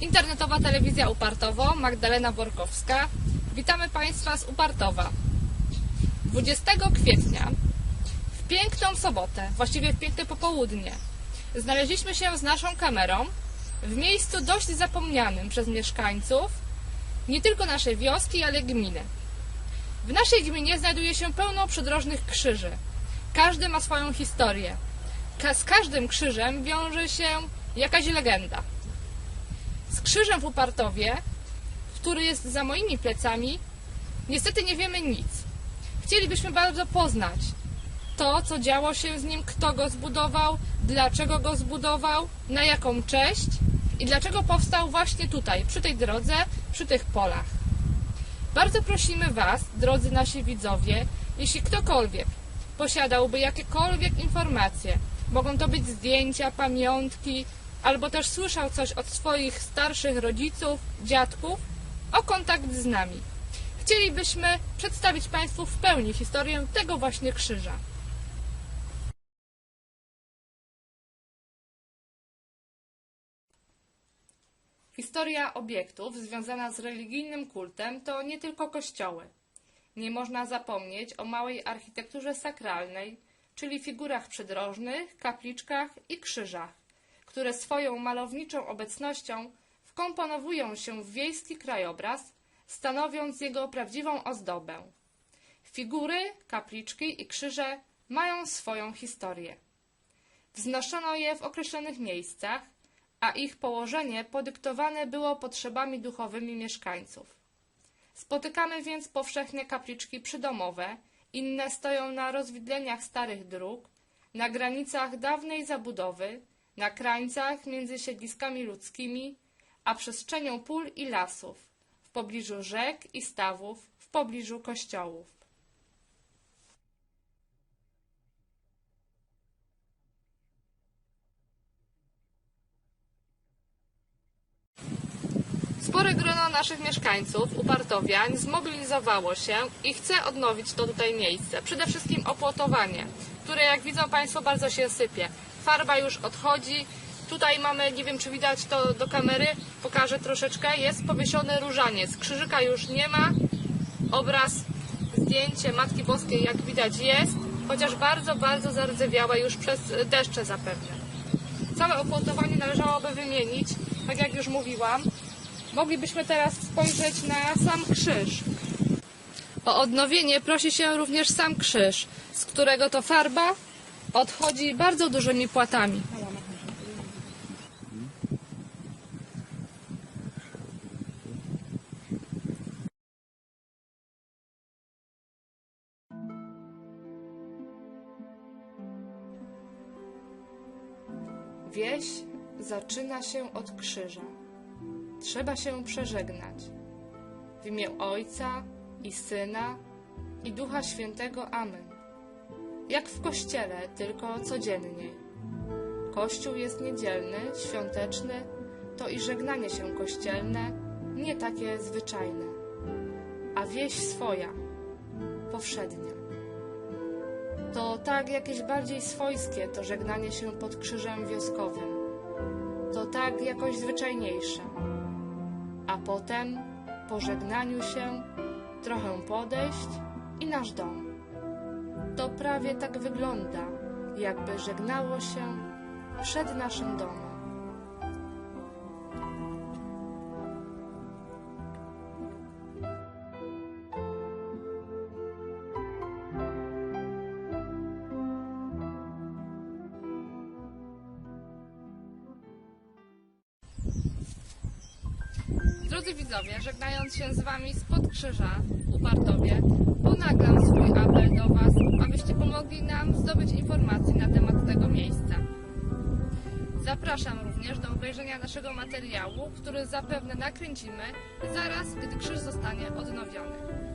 Internetowa telewizja Upartowo, Magdalena Borkowska. Witamy Państwa z Upartowa. 20 kwietnia, w piękną sobotę, właściwie w piękne popołudnie, znaleźliśmy się z naszą kamerą w miejscu dość zapomnianym przez mieszkańców nie tylko naszej wioski, ale gminy. W naszej gminie znajduje się pełno przydrożnych krzyży. Każdy ma swoją historię. Z każdym krzyżem wiąże się jakaś legenda. Z krzyżem w Upartowie, który jest za moimi plecami, niestety nie wiemy nic. Chcielibyśmy bardzo poznać to, co działo się z nim, kto go zbudował, dlaczego go zbudował, na jaką cześć i dlaczego powstał właśnie tutaj, przy tej drodze, przy tych polach. Bardzo prosimy Was, drodzy nasi widzowie, jeśli ktokolwiek posiadałby jakiekolwiek informacje, mogą to być zdjęcia, pamiątki, albo też słyszał coś od swoich starszych rodziców, dziadków, o kontakt z nami. Chcielibyśmy przedstawić Państwu w pełni historię tego właśnie krzyża. Historia obiektów związana z religijnym kultem to nie tylko kościoły. Nie można zapomnieć o małej architekturze sakralnej, czyli figurach przydrożnych, kapliczkach i krzyżach, które swoją malowniczą obecnością wkomponowują się w wiejski krajobraz, stanowiąc jego prawdziwą ozdobę. Figury, kapliczki i krzyże mają swoją historię. Wznoszono je w określonych miejscach, a ich położenie podyktowane było potrzebami duchowymi mieszkańców. Spotykamy więc powszechnie kapliczki przydomowe, inne stoją na rozwidleniach starych dróg, na granicach dawnej zabudowy, na krańcach między siedliskami ludzkimi, a przestrzenią pól i lasów, w pobliżu rzek i stawów, w pobliżu kościołów. Spore grono naszych mieszkańców, upartowiań, zmobilizowało się i chce odnowić to tutaj miejsce. Przede wszystkim opłotowanie, które jak widzą Państwo bardzo się sypie. Farba już odchodzi. Tutaj mamy, nie wiem czy widać to do kamery, pokażę troszeczkę, jest powiesiony różaniec. Krzyżyka już nie ma. Obraz, zdjęcie Matki Boskiej jak widać jest, chociaż bardzo, bardzo zardzewiałe już przez deszcze zapewne. Całe opłotowanie należałoby wymienić, tak jak już mówiłam. Moglibyśmy teraz spojrzeć na sam krzyż. O odnowienie prosi się również sam krzyż, z którego to farba odchodzi bardzo dużymi płatami. Wieś zaczyna się od krzyża. Trzeba się przeżegnać. W imię Ojca i Syna i Ducha Świętego. Amen. Jak w kościele, tylko codziennie. Kościół jest niedzielny, świąteczny, to i żegnanie się kościelne, nie takie zwyczajne, a wieś swoja, powszednia. To tak jakieś bardziej swojskie to żegnanie się pod krzyżem wioskowym. To tak jakoś zwyczajniejsze a potem, po żegnaniu się, trochę podejść i nasz dom. To prawie tak wygląda, jakby żegnało się przed naszym domem. Drodzy widzowie, żegnając się z Wami spod krzyża Upartowie, ponagram swój apel do Was, abyście pomogli nam zdobyć informacji na temat tego miejsca. Zapraszam również do obejrzenia naszego materiału, który zapewne nakręcimy zaraz, gdy krzyż zostanie odnowiony.